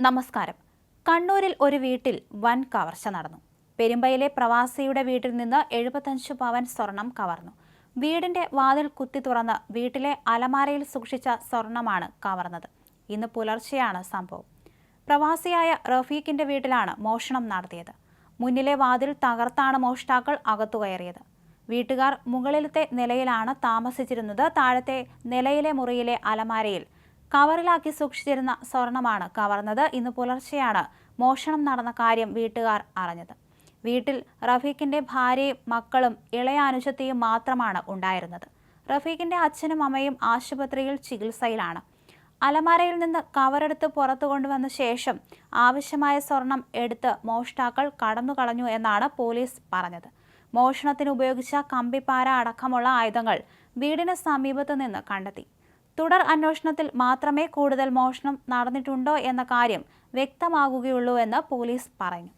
നമസ്കാരം. കണ്ണൂരിൽ ഒരു വീട്ടിൽ വൻ കവർച്ച നടന്നു. പെരുമ്പയിലെ പ്രവാസിയുടെ വീട്ടിൽ നിന്ന് എഴുപത്തഞ്ച് പവൻ സ്വർണം കവർന്നു. വീടിന്റെ വാതിൽ കുത്തി തുറന്ന് വീട്ടിലെ അലമാരയിൽ സൂക്ഷിച്ച സ്വർണമാണ് കവർന്നത്. ഇന്ന് പുലർച്ചെയാണ് സംഭവം. പ്രവാസിയായ റഫീഖിന്റെ വീട്ടിലാണ് മോഷണം നടത്തിയത്. മുന്നിലെ വാതിൽ തകർത്താണ് മോഷ്ടാക്കൾ അകത്തുകയറിയത് വീട്ടുകാർ മുകളിലത്തെ നിലയിലാണ് താമസിച്ചിരുന്നത്. താഴത്തെ നിലയിലെ മുറിയിലെ അലമാരയിൽ കവറിലാക്കി സൂക്ഷിച്ചിരുന്ന സ്വർണമാണ് കവർന്നത്. ഇന്ന് പുലർച്ചെയാണ് മോഷണം നടന്ന കാര്യം വീട്ടുകാർ അറിഞ്ഞത്. വീട്ടിൽ റഫീഖിന്റെ ഭാര്യയും മക്കളും ഇളയ അനുജത്തിയും മാത്രമാണ് ഉണ്ടായിരുന്നത്. റഫീഖിന്റെ അച്ഛനും അമ്മയും ആശുപത്രിയിൽ ചികിത്സയിലാണ്. അലമാരയിൽ നിന്ന് കവറെടുത്ത് പുറത്തു കൊണ്ടുവന്ന ശേഷം ആവശ്യമായ സ്വർണം എടുത്ത് മോഷ്ടാക്കൾ കടന്നു കളഞ്ഞു എന്നാണ് പോലീസ് പറഞ്ഞത്. മോഷണത്തിന് ഉപയോഗിച്ച കമ്പിപ്പാര അടക്കമുള്ള ആയുധങ്ങൾ വീടിന് സമീപത്തു നിന്ന് കണ്ടെത്തി. തുടർ അന്വേഷണത്തിൽ മാത്രമേ കൂടുതൽ മോഷണം നടന്നിട്ടുണ്ടോ എന്ന കാര്യം വ്യക്തമാകുകയുള്ളൂ എന്ന് പോലീസ് പറഞ്ഞു